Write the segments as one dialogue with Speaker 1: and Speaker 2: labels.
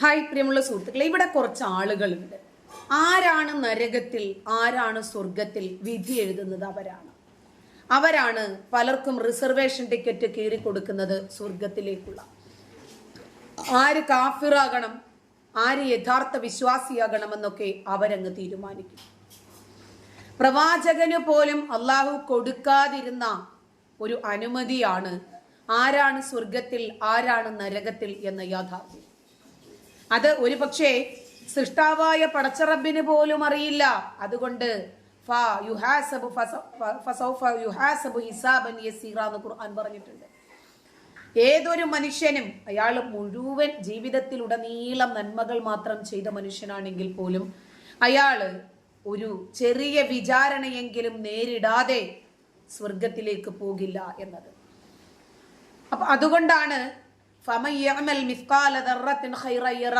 Speaker 1: Hi പ്രിയമുള്ള സുഹൃത്തുക്കളെ ഇവിടെ കുറച്ച് ആളുകളുണ്ട്. ആരാണ് നരകത്തിൽ ആരാണ് സ്വർഗത്തിൽ വിധി എഴുതുന്നത് അവരാണ്. അവരാണ് പലർക്കും റിസർവേഷൻ ടിക്കറ്റ് കീറി കൊടുക്കുന്നത് സ്വർഗത്തിലേക്കുള്ള ആര് കാഫിറാകണം ആര് യഥാർത്ഥ വിശ്വാസിയാകണമെന്നൊക്കെ അവരങ്ങ് തീരുമാനിക്കും. പ്രവാചകന് പോലും അള്ളാഹു കൊടുക്കാതിരുന്ന ഒരു അനുമതിയാണ് ആരാണ് സ്വർഗത്തിൽ ആരാണ് നരകത്തിൽ എന്ന യാഥാർത്ഥ്യം. അത് ഒരു പക്ഷേ സൃഷ്ടാവായ പടച്ചറബിന് പോലും അറിയില്ല. അതുകൊണ്ട് ഖുർആൻ പറഞ്ഞിട്ടുണ്ട്. ഏതൊരു മനുഷ്യനും അയാൾ മുഴുവൻ ജീവിതത്തിൽ ജീവിതത്തിലുടനീളം നന്മകൾ മാത്രം ചെയ്ത മനുഷ്യനാണെങ്കിൽ പോലും അയാൾ ഒരു ചെറിയ വിചാരണയെങ്കിലും നേരിടാതെ സ്വർഗത്തിലേക്ക് പോകില്ല എന്നത്. അപ്പൊ അതുകൊണ്ടാണ് ഫമൻ യമൽ മിസ്കാല ദർറത്തിൻ ഹൈറയ്യറ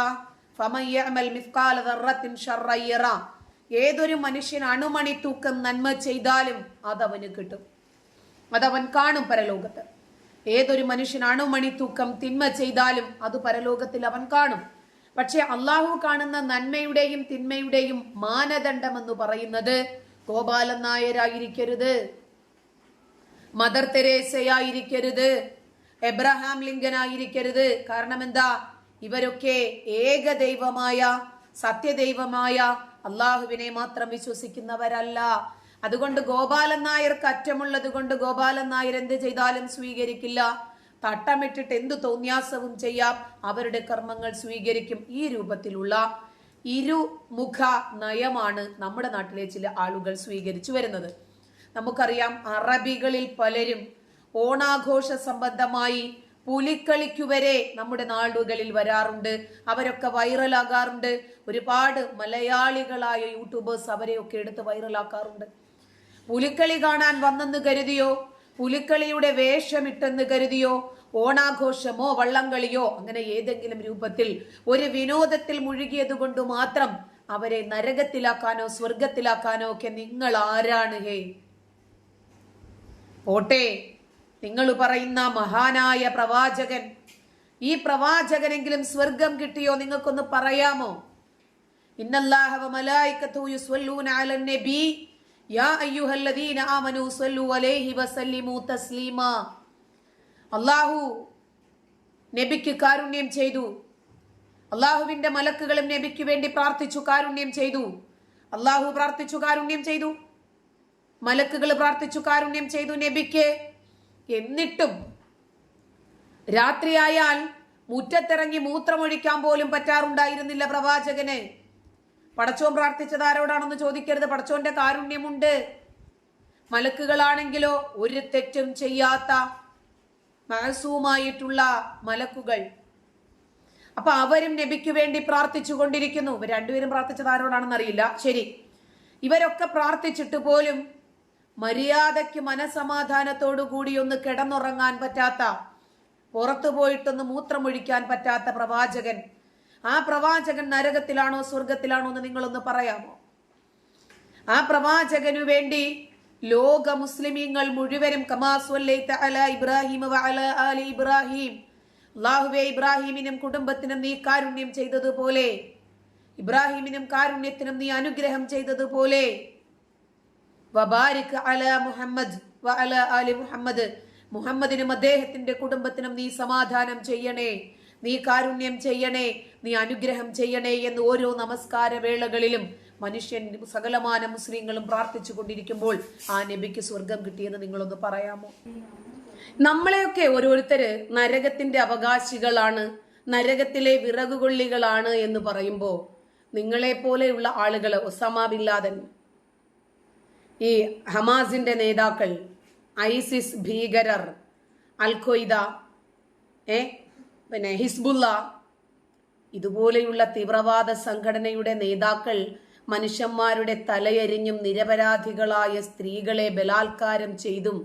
Speaker 1: ഫമൻ യമൽ മിസ്കാല ദർറത്തിൻ ഷറയ്യറ ഏതൊരു മനുഷ്യൻ അണുമണി തൂക്കം നന്മ ചെയ്താലും അതവന് കിട്ടും. അതവൻ കാണും പരലോകത്ത്. ഏതൊരു മനുഷ്യൻ അണുമണി തൂക്കം തിന്മ ചെയ്താലും അത് പരലോകത്തിൽ അവൻ കാണും. പക്ഷെ അള്ളാഹു കാണുന്ന നന്മയുടെയും തിന്മയുടെയും മാനദണ്ഡം എന്ന് പറയുന്നത് ഗോപാലൻ നായരായിരിക്കരുത്. മദർ തെരേസയായിരിക്കരുത്. എബ്രഹാം ലിങ്കൻ ആയിരിക്കരുത് കാരണം എന്താ ഇവരൊക്കെ ഏക ഏകദൈവമായ സത്യദൈവമായ അള്ളാഹുവിനെ മാത്രം വിശ്വസിക്കുന്നവരല്ല. അതുകൊണ്ട് ഗോപാലൻ നായർക്ക് അറ്റമുള്ളത് കൊണ്ട് ഗോപാലൻ നായർ എന്ത് ചെയ്താലും സ്വീകരിക്കില്ല. തട്ടമിട്ടിട്ട് എന്തു തോന്യാസവും ചെയ്യാം. അവരുടെ കർമ്മങ്ങൾ സ്വീകരിക്കും. ഈ രൂപത്തിലുള്ള ഇരുമുഖ നയമാണ് നമ്മുടെ നാട്ടിലെ ചില ആളുകൾ സ്വീകരിച്ചു വരുന്നത്. നമുക്കറിയാം അറബികളിൽ പലരും ഓണാഘോഷ സംബന്ധമായി പുലിക്കളിക്കു വരെ നമ്മുടെ നാടുകളിൽ വരാറുണ്ട്. അവരൊക്കെ വൈറലാകാറുണ്ട്. ഒരുപാട് മലയാളികളായ യൂട്യൂബേഴ്സ് അവരെയൊക്കെ എടുത്ത് വൈറലാക്കാറുണ്ട്. പുലിക്കളി കാണാൻ വന്നെന്ന് കരുതിയോ? പുലിക്കളിയുടെ വേഷമിട്ടെന്ന് കരുതിയോ? ഓണാഘോഷമോ വള്ളംകളിയോ അങ്ങനെ ഏതെങ്കിലും രൂപത്തിൽ ഒരു വിനോദത്തിൽ മുഴുകിയത് കൊണ്ട് മാത്രം അവരെ നരകത്തിലാക്കാനോ സ്വർഗത്തിലാക്കാനോ ഒക്കെ നിങ്ങൾ ആരാണ് ഹേ? പോട്ടെ. നിങ്ങൾ പറയുന്ന മഹാനായ പ്രവാചകൻ. ഈ പ്രവാചകനെങ്കിലും സ്വർഗം കിട്ടിയോ നിങ്ങൾക്കൊന്ന് പറയാമോ? അല്ലാഹു നബിക്ക് കാരുണ്യം ചെയ്തു. അള്ളാഹുവിന്റെ മലക്കുകളും നബിക്ക് വേണ്ടി പ്രാർത്ഥിച്ചു കാരുണ്യം ചെയ്തു. അള്ളാഹു പ്രാർത്ഥിച്ചു കാരുണ്യം ചെയ്തു. മലക്കുകൾ പ്രാർത്ഥിച്ചു കാരുണ്യം ചെയ്തു നബിക്ക്. എന്നിട്ടും രാത്രിയായാൽ മുറ്റത്തിറങ്ങി മൂത്രമൊഴിക്കാൻ പോലും പറ്റാറുണ്ടായിരുന്നില്ല പ്രവാചകന്. പടച്ചോൻ പ്രാർത്ഥിച്ചത് ആരോടാണെന്ന് ചോദിക്കരുത്. പടച്ചോന്റെ കാരുണ്യമുണ്ട്. മലക്കുകളാണെങ്കിലോ ഒരു തെറ്റും ചെയ്യാത്ത മാസൂമായിട്ടുള്ള മലക്കുകൾ. അപ്പൊ അവരും നബിക്ക് വേണ്ടി പ്രാർത്ഥിച്ചു കൊണ്ടിരിക്കുന്നു. രണ്ടുപേരും പ്രാർത്ഥിച്ചത് ആരോടാണെന്ന് അറിയില്ല ശരി. ഇവരൊക്കെ പ്രാർത്ഥിച്ചിട്ട് പോലും മര്യാദയ്ക്ക് മനസമാധാനത്തോടു കൂടി ഒന്ന് കിടന്നുറങ്ങാൻ പറ്റാത്ത പുറത്തു പോയിട്ടൊന്ന് മൂത്രമൊഴിക്കാൻ പറ്റാത്ത പ്രവാചകൻ. ആ പ്രവാചകൻ നരകത്തിലാണോ സ്വർഗത്തിലാണോ എന്ന് നിങ്ങളൊന്ന് പറയാമോ? ആ പ്രവാചകനു വേണ്ടി ലോക മുസ്ലിമീങ്ങൾ മുഴുവനും കമാസ്വല്ലൈത അല ഇബ്രാഹിം ഇബ്രാഹിമിനും കുടുംബത്തിനും നീ കാരുണ്യം ചെയ്തതുപോലെ ഇബ്രാഹിമിനും കാരുണ്യത്തിനും നീ അനുഗ്രഹം ചെയ്തതുപോലെ വബാരിക് അല മുഹമ്മദ് വ അല ആലി മുഹമ്മദ്. മുഹമ്മദിനും അദ്ദേഹത്തിന്റെ കുടുംബത്തിനും നീ സമാധാനം ചെയ്യണേ. നീ കാരുണ്യം ചെയ്യണേ. നീ അനുഗ്രഹം ചെയ്യണേ എന്ന് ഓരോ നമസ്കാര വേളകളിലും മനുഷ്യൻ സകലമാന മുസ്ലിങ്ങളും പ്രാർത്ഥിച്ചു കൊണ്ടിരിക്കുമ്പോൾ ആ നബിക്ക് സ്വർഗം കിട്ടിയെന്ന് നിങ്ങളൊന്ന് പറയാമോ? നമ്മളെയൊക്കെ ഓരോരുത്തര് നരകത്തിന്റെ അവകാശികളാണ് നരകത്തിലെ വിറകുകൊള്ളികളാണ് എന്ന് പറയുമ്പോൾ നിങ്ങളെ പോലെയുള്ള ആളുകൾ ഒസാമ ബിൻ ലാദൻ ഈ ഹമാസിന്റെ നേതാക്കൾ ഐസിസ് ഭീകരർ അൽ ഖ്വയ്ദ ഏ? പിന്നെ ഹിസ്ബുല്ല ഇതുപോലെയുള്ള തീവ്രവാദ സംഘടനയുടെ നേതാക്കൾ മനുഷ്യന്മാരുടെ തലയെരിഞ്ഞും നിരപരാധികളായ സ്ത്രീകളെ ബലാത്കാരം ചെയ്തും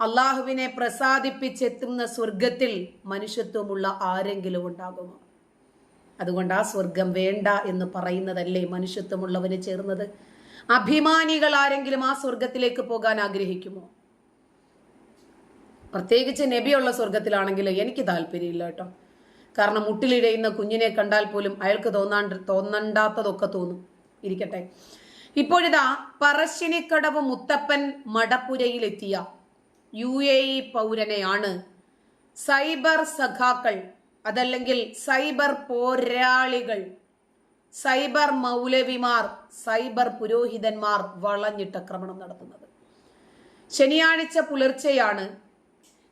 Speaker 1: അള്ളാഹുവിനെ പ്രസാദിപ്പിച്ചെത്തുന്ന സ്വർഗത്തിൽ മനുഷ്യത്വമുള്ള ആരെങ്കിലും ഉണ്ടാകുമോ? അതുകൊണ്ട് ആ സ്വർഗം വേണ്ട എന്ന് പറയുന്നതല്ലേ മനുഷ്യത്വമുള്ളവന് ചേർന്നത്? അഭിമാനികൾ ആരെങ്കിലും ആ സ്വർഗത്തിലേക്ക് പോകാൻ ആഗ്രഹിക്കുമോ? പ്രത്യേകിച്ച് നബിയുള്ള സ്വർഗത്തിലാണെങ്കിൽ എനിക്ക് താല്പര്യമില്ല കേട്ടോ. കാരണം മുട്ടിലിഴയുന്ന കുഞ്ഞിനെ കണ്ടാൽ പോലും അയാൾക്ക് തോന്നാണ്ട് തോന്നണ്ടാത്തതൊക്കെ തോന്നും. ഇരിക്കട്ടെ. ഇപ്പോഴിതാ പറശ്ശിനിക്കടവ് മുത്തപ്പൻ മടപ്പുരയിലെത്തിയ യു എ ഇ പൗരനെയാണ് സൈബർ സഖാക്കൾ അതല്ലെങ്കിൽ സൈബർ പോരാളികൾ സൈബർ മൗലവിമാർ സൈബർ പുരോഹിതന്മാർ വളഞ്ഞിട്ട് ആക്രമണം നടത്തുന്നത്. ശനിയാഴ്ച പുലർച്ചെയാണ്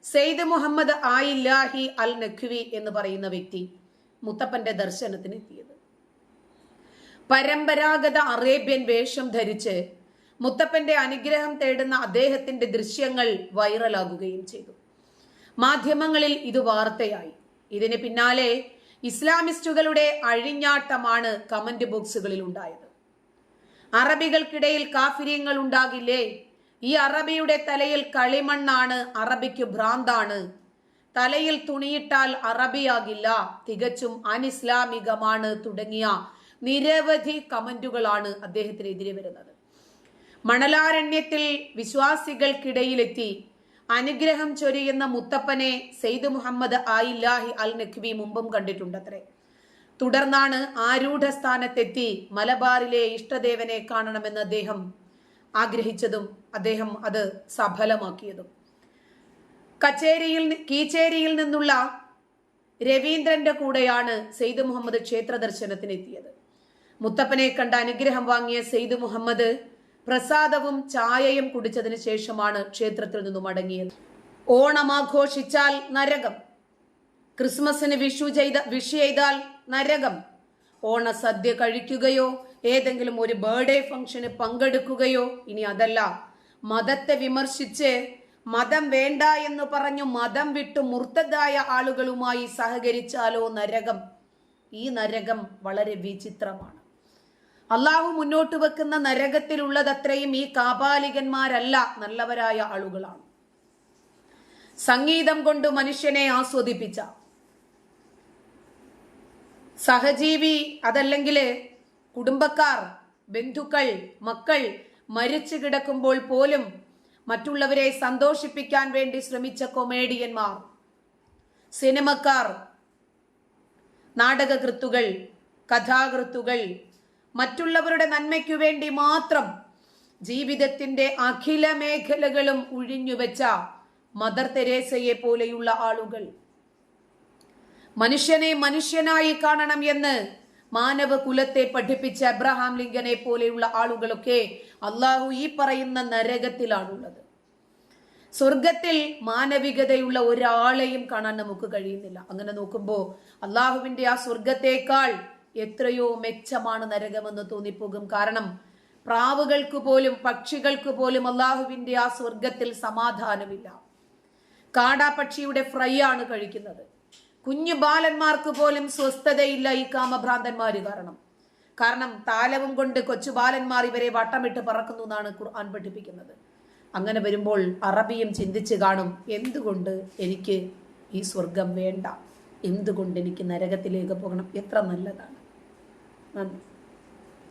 Speaker 1: സെയ്ദ് മുഹമ്മദ് ആയില്ലാഹി അൽ നഖ്വി എന്ന് പറയുന്ന വ്യക്തി മുത്തപ്പന്റെ ദർശനത്തിന് എത്തിയത് പരമ്പരാഗത അറേബ്യൻ വേഷം ധരിച്ച് മുത്തപ്പന്റെ അനുഗ്രഹം തേടുന്ന അദ്ദേഹത്തിന്റെ ദൃശ്യങ്ങൾ വൈറലാകുകയും ചെയ്തു. മാധ്യമങ്ങളിൽ ഇത് വാർത്തയായി. ഇതിന് പിന്നാലെ ഇസ്ലാമിസ്റ്റുകളുടെ അഴിഞ്ഞാട്ടമാണ് കമന്റ് ബോക്സുകളിൽ ഉണ്ടായത്. അറബികൾക്കിടയിൽ കാഫിര്യങ്ങൾ ഉണ്ടാകില്ലേ? ഈ അറബിയുടെ തലയിൽ കളിമണ്ണാണ് അറബിക്ക് ഭ്രാന്താണ്. തലയിൽ തുണിയിട്ടാൽ അറബിയാകില്ല തികച്ചും അനിസ്ലാമികമാണ് തുടങ്ങിയ നിരവധി കമന്റുകളാണ് അദ്ദേഹത്തിനെതിരെ വരുന്നത്. മണലാരണ്യത്തിൽ വിശ്വാസികൾക്കിടയിലെത്തി അനുഗ്രഹം ചൊരിയുന്ന മുത്തപ്പനെ സെയ്ദ് മുഹമ്മദ് ആയില്ലാഹി അൽ നഖ്വി മുമ്പും കണ്ടിട്ടുണ്ടത്രേ. തുടർന്നാണ് ആരൂഢ സ്ഥാനത്തെത്തി മലബാറിലെ ഇഷ്ടദേവനെ കാണണമെന്ന് അദ്ദേഹം ആഗ്രഹിച്ചതും അദ്ദേഹം അത് സഫലമാക്കിയതും. കച്ചേരിയിൽ കീച്ചേരിയിൽ നിന്നുള്ള രവീന്ദ്രന്റെ കൂടെയാണ് സെയ്ദ് മുഹമ്മദ് ക്ഷേത്ര ദർശനത്തിനെത്തിയത് മുത്തപ്പനെ കണ്ട അനുഗ്രഹം വാങ്ങിയ സെയ്ദ് മുഹമ്മദ് പ്രസാദവും ചായയും കുടിച്ചതിന് ശേഷമാണ് ക്ഷേത്രത്തിൽ നിന്നും മടങ്ങിയത്. ഓണം ആഘോഷിച്ചാൽ നരകം. ക്രിസ്മസിന് വിഷു ചെയ്ത വിഷു ചെയ്താൽ നരകം. ഓണസദ്യ കഴിക്കുകയോ ഏതെങ്കിലും ഒരു ബർത്ത്ഡേ ഫംഗ്ഷന് പങ്കെടുക്കുകയോ ഇനി അതല്ല. മതത്തെ വിമർശിച്ച് മതം വേണ്ട എന്ന് പറഞ്ഞു മതം വിട്ടു മുർത്തതായ ആളുകളുമായി സഹകരിച്ചാലോ നരകം? ഈ നരകം വളരെ വിചിത്രമാണ്. അള്ളാഹു മുന്നോട്ട് വെക്കുന്ന നരകത്തിലുള്ളതത്രയും ഈ കാപാലികന്മാരല്ല നല്ലവരായ ആളുകളാണ്. സംഗീതം കൊണ്ട് മനുഷ്യനെ ആസ്വദിപ്പിച്ച സഹജീവി അതല്ലെങ്കിൽ കുടുംബക്കാർ ബന്ധുക്കൾ മക്കൾ മരിച്ചു കിടക്കുമ്പോൾ പോലും മറ്റുള്ളവരെ സന്തോഷിപ്പിക്കാൻ വേണ്ടി ശ്രമിച്ച കൊമേഡിയന്മാർ സിനിമക്കാർ നാടകകൃത്തുകൾ കഥാകൃത്തുകൾ മറ്റുള്ളവരുടെ നന്മയ്ക്കു വേണ്ടി മാത്രം ജീവിതത്തിന്റെ അഖില മേഖലകളും ഉഴിഞ്ഞുവെച്ച മദർ തെരേസയെ പോലെയുള്ള ആളുകൾ. മനുഷ്യനെ മനുഷ്യനായി കാണണം എന്ന് മാനവ കുലത്തെ പഠിപ്പിച്ച അബ്രഹാം ലിംഗനെ പോലെയുള്ള ആളുകളൊക്കെ അള്ളാഹു ഈ പറയുന്ന നരകത്തിലാണുള്ളത്. സ്വർഗത്തിൽ മാനവികതയുള്ള ഒരാളെയും കാണാൻ നമുക്ക് കഴിയുന്നില്ല. അങ്ങനെ നോക്കുമ്പോൾ അള്ളാഹുവിന്റെ ആ സ്വർഗത്തേക്കാൾ എത്രയോ മെച്ചമാണ് നരകമെന്ന് തോന്നിപ്പോകും. കാരണം പ്രാവുകൾക്ക് പോലും പക്ഷികൾക്ക് പോലും അള്ളാഹുവിന്റെ ആ സ്വർഗത്തിൽ സമാധാനമില്ല. കാടാപക്ഷിയുടെ ഫ്രൈ ആണ് കഴിക്കുന്നത്. കുഞ്ഞു ബാലന്മാർക്ക് പോലും സ്വസ്ഥതയില്ല ഈ കാമഭ്രാന്തന്മാർ കാരണം. കാരണം താലവും കൊണ്ട് കൊച്ചു ബാലന്മാർ ഇവരെ വട്ടമിട്ട് പറക്കുന്നു എന്നാണ് ഖുർആൻ പഠിപ്പിക്കുന്നത്. അങ്ങനെ വരുമ്പോൾ അറബിയും ചിന്തിച്ച് കാണും എന്തുകൊണ്ട് എനിക്ക് ഈ സ്വർഗം വേണ്ട? എന്തുകൊണ്ട് എനിക്ക് നരകത്തിലേക്ക് പോകണം? എത്ര നല്ലതാണ്. なんです